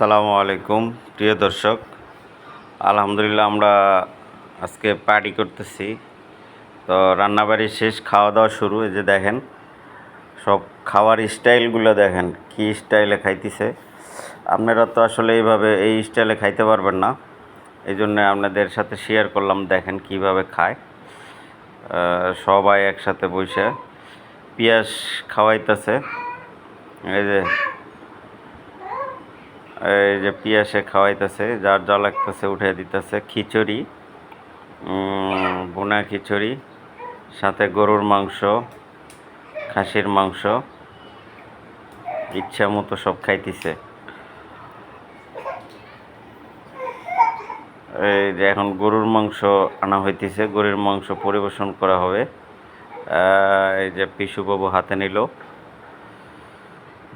আসসালামু আলাইকুম, প্রিয় দর্শক। আলহামদুলিল্লাহ আমরা আজকে পার্টি করতেছি। তো রান্নাবাড়ি শেষ খাওয়া দাওয়া শুরু, এই যে দেখেন, সব খাওয়ার স্টাইলগুলো দেখেন, কি স্টাইলে খাইতেছে। আপনারা তো আসলে এইভাবে এই স্টাইলে খাইতে পারবেন না। এই জন্য আপনাদের সাথে শেয়ার করলাম, দেখেন কীভাবে খায়। সবাই একসাথে বসে পেঁয়াজ খাওয়াইতেছে। এই যে এই যে পিয়াসে খাওয়াইতেছে, যার যা লাগতেছে উঠে দিতেছে। খিচুড়ি বোনা খিচুড়ি, সাথে গরুর মাংস, খাসির মাংস, ইচ্ছা মতো সব খাইতেছে। এই যে এখন গরুর মাংস আনা হইতেছে, গরুর মাংস পরিবেশন করা হবে। এই যে পিসুবাবু হাতে নিল।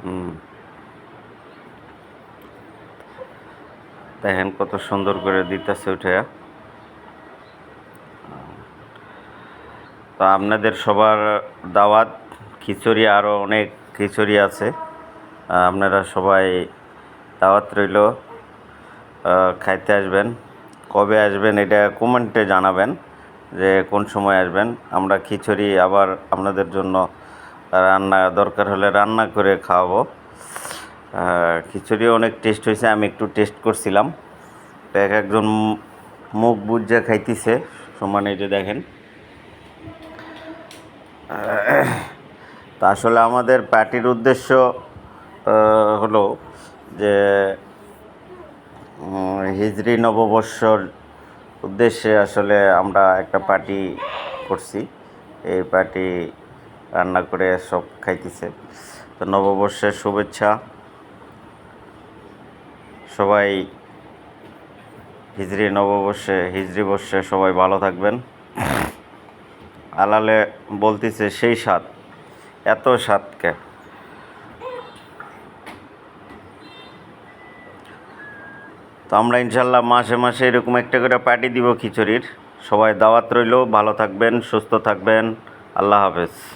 হুম দেখেন কত সুন্দর করে দিতেছে উঠে। তো আপনাদের সবার দাওয়াত, খিচুড়ি আরও অনেক খিচুড়ি আছে। আপনারা সবাই দাওয়াত রইল খাইতে আসবেন। কবে আসবেন এটা কমেন্টে জানাবেন যে কোন সময় আসবেন। আমরা খিচুড়ি আবার আপনাদের জন্য রান্না দরকার হলে রান্না করে খাওয়াবো। খিচুড়ি অনেক টেস্ট হয়েছে, আমি একটু টেস্ট করছিলাম। তো এক একজন মুখ বুঝে খাইতেছে, সমানে যে দেখেন। তা আসলে আমাদের পার্টির উদ্দেশ্য হলো যে হিজরি নববর্ষর উদ্দেশ্যে আসলে আমরা একটা পার্টি করছি। এই পার্টি রান্না করে সব খাইতেছে। তো নববর্ষের শুভেচ্ছা। সবাই হিজরি নববর্ষে, হিজরি বর্ষে সবাই ভালো থাকবেন। আলালে বলতেছে সেই স্বাদ, এত স্বাদকে। তো আমরা ইনশাল্লাহ মাসে মাসে এরকম একটা করে পার্টি দিব খিচুড়ির। সবাই দাওয়াত রইল, ভালো থাকবেন, সুস্থ থাকবেন। আল্লাহ হাফেজ।